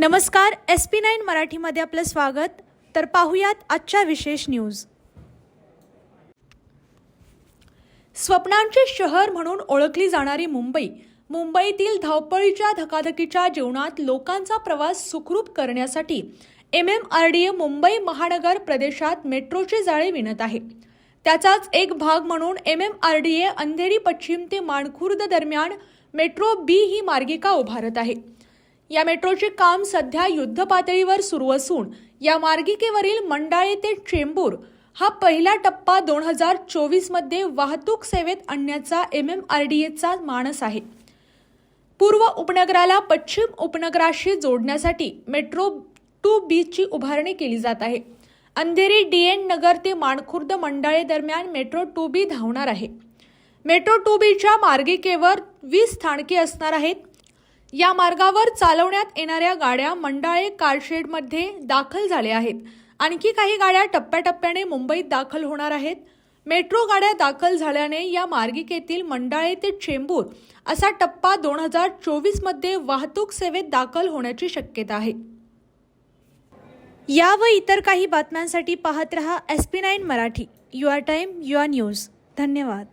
नमस्कार S P nine मराठीमध्ये आपलं स्वागत. तर पाहूयात आजच्या विशेष न्यूज स्वप्नांचे शहर म्हणून ओळखली जाणारी मुंबई मुंबईतील धावपळीच्या धकाधकीच्या जीवनात लोकांचा प्रवास सुखरूप करण्यासाठी M M R D A Mumbai महानगर प्रदेशात मेट्रोचे जाळे विणत आहे. त्याचाच एक भाग म्हणून M M R D A Andheri पश्चिम ते माणखुर्द दरम्यान मेट्रो बी ही मार्गिका उभारत आहे. या मेट्रोचे काम सध्या युद्ध पातळीवर सुरू असून या मार्गिकेवरील मंडाळे ते चेंबूर हा पहिला टप्पा दोन हजार चोवीसमध्ये वाहतूक सेवेत आणण्याचा एम एम आर डी एचा मानस आहे. पूर्व उपनगराला पश्चिम उपनगराशी जोडण्यासाठी मेट्रो टू बीची उभारणी केली जात आहे. अंधेरी डी एन नगर ते माणखुर्द मंडाळे दरम्यान मेट्रो टू बी धावणार आहे. मेट्रो टू बीच्या मार्गिकेवर वीस स्थानके असणार आहेत. या मार्गावर चालवण्यात येणाऱ्या गाड्या मंडाळे कारशेडमध्ये दाखल झाल्या आहेत. आणखी काही गाड्या टप्प्याटप्प्याने मुंबईत दाखल होणार आहेत. मेट्रो गाड्या दाखल झाल्याने या मार्गिकेतील मंडाळे ते चेंबूर असा टप्पा दोन हजार चोवीसमध्ये वाहतूक सेवेत दाखल होण्याची शक्यता आहे. या व इतर काही बातम्यांसाठी पाहत रहा S P nine Marathi. Your time your news. धन्यवाद.